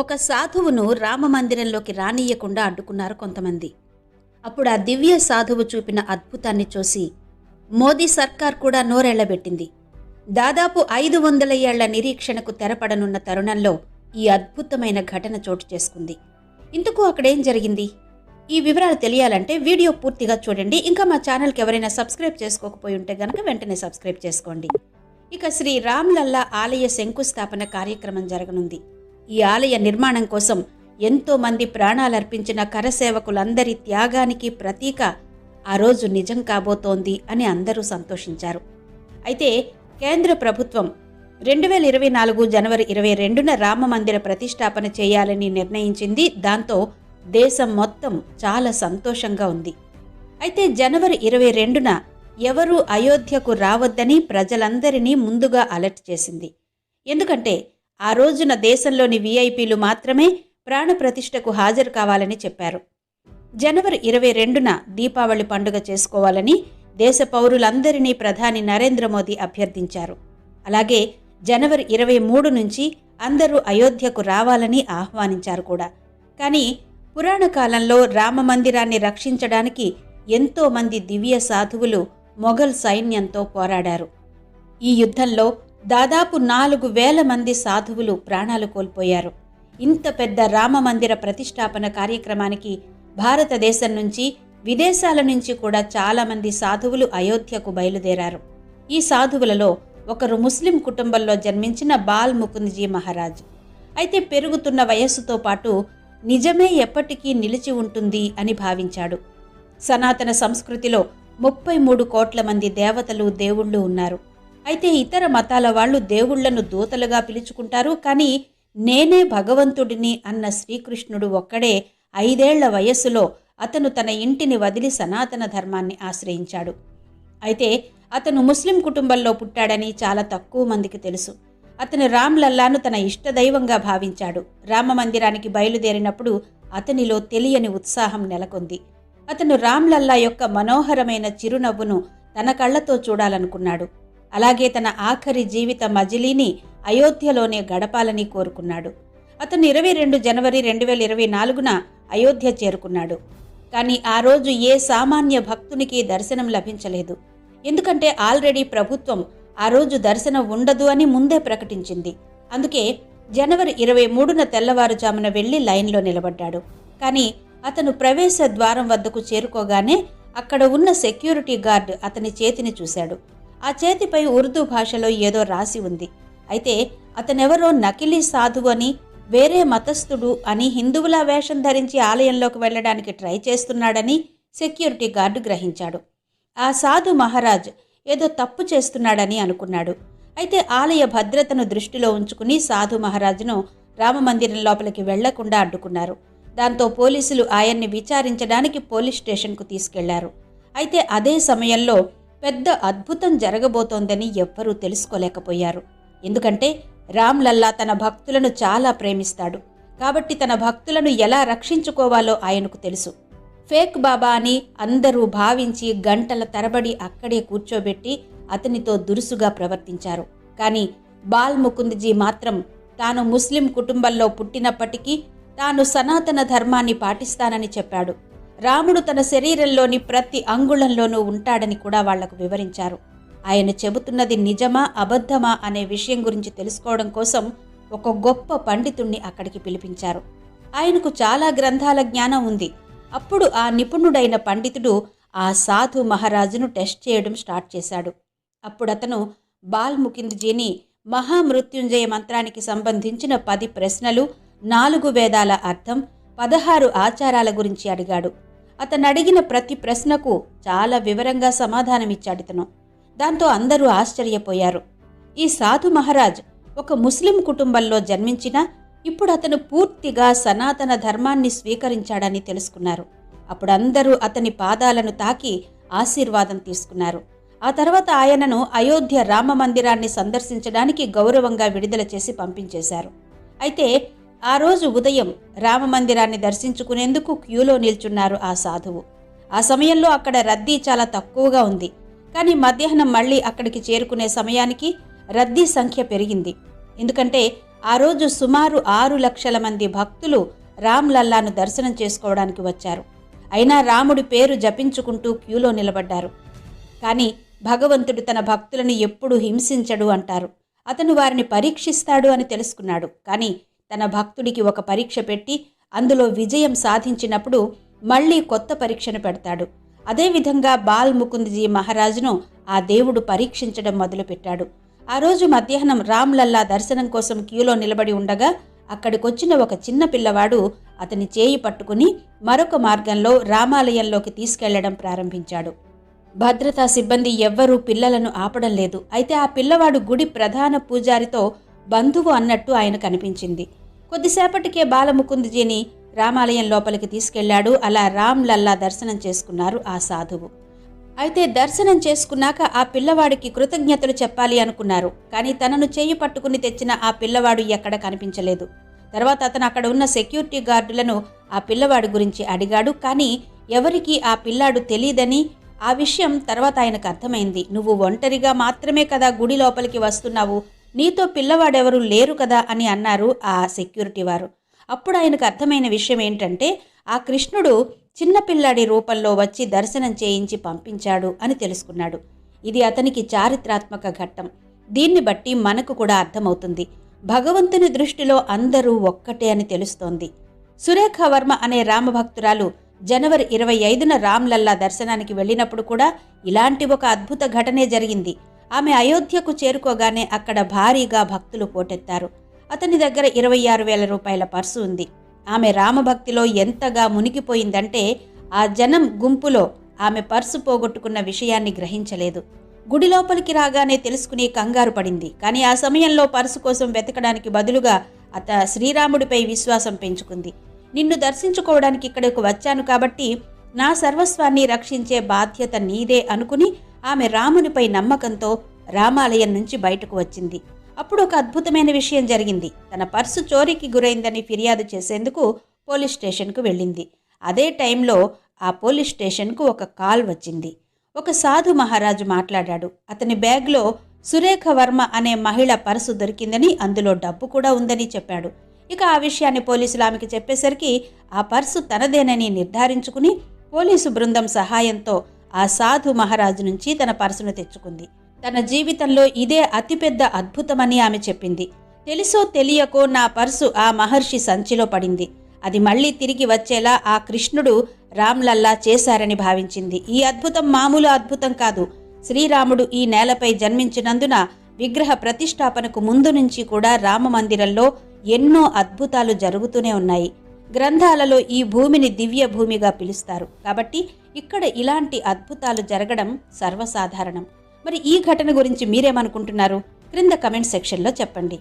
ఒక సాధువును రామమందిరంలోకి రానియ్యకుండా అడ్డుకున్నారు కొంతమంది. అప్పుడు ఆ దివ్య సాధువు చూపిన అద్భుతాన్ని చూసి మోదీ సర్కార్ కూడా నోరెళ్ళబెట్టింది దాదాపు ఐదు వందల ఏళ్ళ నిరీక్షణకు తెరపడనున్న తరుణంలో ఈ అద్భుతమైన ఘటన చోటు చేసుకుంది. ఇందుకు అక్కడేం జరిగింది? ఈ వివరాలు తెలియాలంటే వీడియో పూర్తిగా చూడండి. ఇంకా మా ఛానల్కి ఎవరైనా సబ్స్క్రైబ్ చేసుకోకపోయి ఉంటే గనక వెంటనే సబ్స్క్రైబ్ చేసుకోండి. ఇక శ్రీ రామ్లల్లా ఆలయ శంకుస్థాపన కార్యక్రమం జరగనుంది. ఈ ఆలయ నిర్మాణం కోసం ఎంతోమంది ప్రాణాలర్పించిన కరసేవకులందరి త్యాగానికి ప్రతీక ఆ రోజు నిజం కాబోతోంది అని అందరూ సంతోషించారు. అయితే కేంద్ర ప్రభుత్వం రెండు వేల ఇరవై నాలుగు జనవరి ఇరవై రెండున రామ మందిర ప్రతిష్టాపన చేయాలని నిర్ణయించింది. దాంతో దేశం మొత్తం చాలా సంతోషంగా ఉంది. అయితే జనవరి ఇరవై రెండున ఎవరూ అయోధ్యకు రావద్దని ప్రజలందరినీ ముందుగా అలర్ట్ చేసింది. ఎందుకంటే ఆ రోజున దేశంలోని వీఐపీలు మాత్రమే ప్రాణప్రతిష్ఠకు హాజరు కావాలని చెప్పారు. జనవరి ఇరవై రెండున దీపావళి పండుగ చేసుకోవాలని దేశ పౌరులందరినీ ప్రధాని నరేంద్ర మోదీ అభ్యర్థించారు. అలాగే జనవరి ఇరవై మూడు నుంచి అందరూ అయోధ్యకు రావాలని ఆహ్వానించారు కూడా. కానీ పురాణ కాలంలో రామ మందిరాన్ని రక్షించడానికి ఎంతోమంది దివ్య సాధువులు మొఘల్ సైన్యంతో పోరాడారు. ఈ యుద్ధంలో దాదాపు నాలుగు వేల మంది సాధువులు ప్రాణాలు కోల్పోయారు. ఇంత పెద్ద రామ మందిర ప్రతిష్టాపన కార్యక్రమానికి భారతదేశం నుంచి విదేశాల నుంచి కూడా చాలామంది సాధువులు అయోధ్యకు బయలుదేరారు. ఈ సాధువులలో ఒకరు ముస్లిం కుటుంబంలో జన్మించిన బాల్ ముకుంద్జీ మహారాజ్. అయితే పెరుగుతున్న వయస్సుతో పాటు నిజమే ఎప్పటికీ నిలిచి ఉంటుంది అని భావించాడు. సనాతన సంస్కృతిలో ముప్పై మూడు కోట్ల మంది దేవతలు దేవుళ్ళు ఉన్నారు. అయితే ఇతర మతాల వాళ్ళు దేవుళ్ళను దూతలుగా పిలుచుకుంటారు కానీ నేనే భగవంతుడిని అన్న శ్రీకృష్ణుడు ఒక్కడే ఐదేళ్ళ వయస్సులో అతను తన ఇంటిని వదిలి సనాతన ధర్మాన్ని ఆశ్రయించాడు. అయితే అతను ముస్లిం కుటుంబంలో పుట్టాడని చాలా తక్కువ మందికి తెలుసు. అతను రామ్ లల్లాను తన ఇష్టదైవంగా భావించాడు. రామ మందిరానికి బయలుదేరినప్పుడు అతనిలో తెలియని ఉత్సాహం నెలకొంది. అతను రామ్ లల్లా యొక్క మనోహరమైన చిరునవ్వును తన కళ్ళతో చూడాలనుకున్నాడు. అలాగే తన ఆఖరి జీవిత మజిలీని అయోధ్యలోనే గడపాలని కోరుకున్నాడు. అతను ఇరవై రెండు జనవరి రెండు వేల ఇరవై నాలుగున అయోధ్య చేరుకున్నాడు. కానీ ఆ రోజు ఏ సామాన్య భక్తునికి దర్శనం లభించలేదు. ఎందుకంటే ఆల్రెడీ ప్రభుత్వం ఆ రోజు దర్శనం ఉండదు అని ముందే ప్రకటించింది. అందుకే జనవరి ఇరవై మూడున తెల్లవారుజామున వెళ్ళి లైన్లో నిలబడ్డాడు. కానీ అతను ప్రవేశ ద్వారం వద్దకు చేరుకోగానే అక్కడ ఉన్న సెక్యూరిటీ గార్డ్ అతని చేతిని చూశాడు. ఆ చేతిపై ఉర్దూ భాషలో ఏదో రాసి ఉంది. అయితే అతనెవరో నకిలీ సాధువు అని వేరే మతస్థుడు అని హిందువుల వేషం ధరించి ఆలయంలోకి వెళ్ళడానికి ట్రై చేస్తున్నాడని సెక్యూరిటీ గార్డు గ్రహించాడు. ఆ సాధు మహారాజ్ ఏదో తప్పు చేస్తున్నాడని అనుకున్నాడు. అయితే ఆలయ భద్రతను దృష్టిలో ఉంచుకుని సాధు మహారాజును రామమందిరం లోపలికి వెళ్ళకుండా అడ్డుకున్నారు. దాంతో పోలీసులు ఆయన్ని విచారించడానికి పోలీస్ స్టేషన్కు తీసుకెళ్ళారు. అయితే అదే సమయంలో పెద్ద అద్భుతం జరగబోతోందని ఎవ్వరూ తెలుసుకోలేకపోయారు. ఎందుకంటే రామ్ లల్లా తన భక్తులను చాలా ప్రేమిస్తాడు. కాబట్టి తన భక్తులను ఎలా రక్షించుకోవాలో ఆయనకు తెలుసు. ఫేక్ బాబా అని అందరూ భావించి గంటల తరబడి అక్కడే కూర్చోబెట్టి అతనితో దురుసుగా ప్రవర్తించారు. కానీ బాల్ ముకుంద్జీ మాత్రం తాను ముస్లిం కుటుంబంలో పుట్టినప్పటికీ తాను సనాతన ధర్మాన్ని పాటిస్తానని చెప్పాడు. రాముడు తన శరీరంలోని ప్రతి అంగుళంలోనూ ఉంటాడని కూడా వాళ్ళకు వివరించారు. ఆయన చెబుతున్నది నిజమా అబద్ధమా అనే విషయం గురించి తెలుసుకోవడం కోసం ఒక గొప్ప పండితుణ్ణి అక్కడికి పిలిపించారు. ఆయనకు చాలా గ్రంథాల జ్ఞానం ఉంది. అప్పుడు ఆ నిపుణుడైన పండితుడు ఆ సాధు మహారాజును టెస్ట్ చేయడం స్టార్ట్ చేశాడు. అప్పుడు అతను బాల్ముకింద్జీని మహామృత్యుంజయ మంత్రానికి సంబంధించిన పది ప్రశ్నలు నాలుగు వేదాల అర్థం పదహారు ఆచారాల గురించి అడిగాడు. అతను అడిగిన ప్రతి ప్రశ్నకు చాలా వివరంగా సమాధానమిచ్చాడు ఇతను దాంతో అందరూ ఆశ్చర్యపోయారు. ఈ సాధు మహారాజ్ ఒక ముస్లిం కుటుంబంలో జన్మించినా ఇప్పుడు అతను పూర్తిగా సనాతన ధర్మాన్ని స్వీకరించాడని తెలుసుకున్నారు. అప్పుడు అందరూ అతని పాదాలను తాకి ఆశీర్వాదం తీసుకున్నారు. ఆ తర్వాత ఆయనను అయోధ్య రామ మందిరాన్ని సందర్శించడానికి గౌరవంగా విడుదల చేసి పంపించేశారు. అయితే ఆ రోజు ఉదయం రామ మందిరాన్ని దర్శించుకునేందుకు క్యూలో నిల్చున్నారు ఆ సాధువు. ఆ సమయంలో అక్కడ రద్దీ చాలా తక్కువగా ఉంది. కానీ మధ్యాహ్నం మళ్ళీ అక్కడికి చేరుకునే సమయానికి రద్దీ సంఖ్య పెరిగింది. ఎందుకంటే ఆ రోజు సుమారు ఆరు లక్షల మంది భక్తులు రామ్ లల్లాను దర్శనం చేసుకోవడానికి వచ్చారు. అయినా రాముడి పేరు జపించుకుంటూ క్యూలో నిలబడ్డారు. కానీ భగవంతుడు తన భక్తులను ఎప్పుడు హింసించడు అంటారు. అతను వారిని పరీక్షిస్తాడు అని తెలుసుకున్నాడు. కానీ తన భక్తుడికి ఒక పరీక్ష పెట్టి అందులో విజయం సాధించినప్పుడు మళ్ళీ కొత్త పరీక్షను పెడతాడు. అదేవిధంగా బాల్ ముకుంద్జీ మహారాజును ఆ దేవుడు పరీక్షించడం మొదలుపెట్టాడు. ఆ రోజు మధ్యాహ్నం రామ్లల్లా దర్శనం కోసం క్యూలో నిలబడి ఉండగా అక్కడికొచ్చిన ఒక చిన్న పిల్లవాడు అతని చేయి పట్టుకుని మరొక మార్గంలో రామాలయంలోకి తీసుకెళ్ళడం ప్రారంభించాడు. భద్రతా సిబ్బంది ఎవ్వరూ పిల్లలను ఆపడం లేదు. అయితే ఆ పిల్లవాడు గుడి ప్రధాన పూజారితో బంధువు అన్నట్టు ఆయన కనిపించింది. కొద్దిసేపటికే బాలముకుందజీని రామాలయం లోపలికి తీసుకెళ్ళాడు. అలా రామ్ లల్లా దర్శనం చేసుకున్నారు ఆ సాధువు. అయితే దర్శనం చేసుకున్నాక ఆ పిల్లవాడికి కృతజ్ఞతలు చెప్పాలి అనుకున్నారు. కానీ తనను చేయి పట్టుకుని తెచ్చిన ఆ పిల్లవాడు ఎక్కడ కనిపించలేదు. తర్వాత అతను అక్కడ ఉన్న సెక్యూరిటీ గార్డులను ఆ పిల్లవాడి గురించి అడిగాడు. కానీ ఎవరికీ ఆ పిల్లాడు తెలియదని ఆ విషయం తర్వాత ఆయనకు అర్థమైంది. నువ్వు ఒంటరిగా మాత్రమే కదా గుడి లోపలికి వస్తున్నావు. నీతో పిల్లవాడెవరు లేరు కదా అని అన్నారు ఆ సెక్యూరిటీ వారు. అప్పుడు ఆయనకు అర్థమైన విషయం ఏంటంటే ఆ కృష్ణుడు చిన్నపిల్లాడి రూపంలో వచ్చి దర్శనం చేయించి పంపించాడు అని తెలుసుకున్నాడు. ఇది అతనికి చారిత్రాత్మక ఘట్టం. దీన్ని బట్టి మనకు కూడా అర్థమవుతుంది. భగవంతుని దృష్టిలో అందరూ ఒక్కటే అని తెలుస్తోంది. సురేఖ వర్మ అనే రామభక్తురాలు జనవరి ఇరవై ఐదున రామ్లల్లా దర్శనానికి వెళ్ళినప్పుడు కూడా ఇలాంటి ఒక అద్భుత ఘటనే జరిగింది. ఆమె అయోధ్యకు చేరుకోగానే అక్కడ భారీగా భక్తులు పోటెత్తారు. అతని దగ్గర ఇరవై ఆరు వేల రూపాయల పర్సు ఉంది. ఆమె రామభక్తిలో ఎంతగా మునిగిపోయిందంటే ఆ జనం గుంపులో ఆమె పర్సు పోగొట్టుకున్న విషయాన్ని గ్రహించలేదు. గుడి లోపలికి రాగానే తెలుసుకుని కంగారు పడింది. కానీ ఆ సమయంలో పర్సు కోసం వెతకడానికి బదులుగా అత శ్రీరాముడిపై విశ్వాసం పెంచుకుంది. నిన్ను దర్శించుకోవడానికి ఇక్కడకు వచ్చాను కాబట్టి నా సర్వస్వాన్ని రక్షించే బాధ్యత నీదే అనుకుని ఆమె రామునిపై నమ్మకంతో రామాలయం నుంచి బయటకు వచ్చింది. అప్పుడు ఒక అద్భుతమైన విషయం జరిగింది. తన పర్సు చోరీకి గురైందని ఫిర్యాదు చేసేందుకు పోలీస్ స్టేషన్కు వెళ్ళింది. అదే టైంలో ఆ పోలీస్ స్టేషన్కు ఒక కాల్ వచ్చింది. ఒక సాధు మహారాజు మాట్లాడాడు. అతని బ్యాగ్లో సురేఖ వర్మ అనే మహిళ పర్సు దొరికిందని అందులో డబ్బు కూడా ఉందని చెప్పాడు. ఇక ఆ విషయాన్ని పోలీసులు ఆమెకి చెప్పేసరికి ఆ పర్సు తనదేనని నిర్ధారించుకుని పోలీసు బృందం సహాయంతో ఆ సాధు మహారాజు నుంచి తన పర్సును తెచ్చుకుంది. తన జీవితంలో ఇదే అతిపెద్ద అద్భుతమని ఆమె చెప్పింది. తెలుసో తెలియకో నా పర్సు ఆ మహర్షి సంచిలో పడింది. అది మళ్ళీ తిరిగి వచ్చేలా ఆ కృష్ణుడు రామ్లల్లా చేశారని భావించింది. ఈ అద్భుతం మామూలు అద్భుతం కాదు. శ్రీరాముడు ఈ నేలపై జన్మించినందున విగ్రహ ప్రతిష్టాపనకు ముందు నుంచి కూడా రామ మందిరంలో ఎన్నో అద్భుతాలు జరుగుతూనే ఉన్నాయి. గ్రంథాలలో ఈ భూమిని దివ్య భూమిగా పిలుస్తారు. కాబట్టి ఇక్కడ ఇలాంటి అద్భుతాలు జరగడం సర్వసాధారణం. మరి ఈ ఘటన గురించి మీరేమనుకుంటున్నారు? క్రింద కమెంట్ సెక్షన్లో చెప్పండి.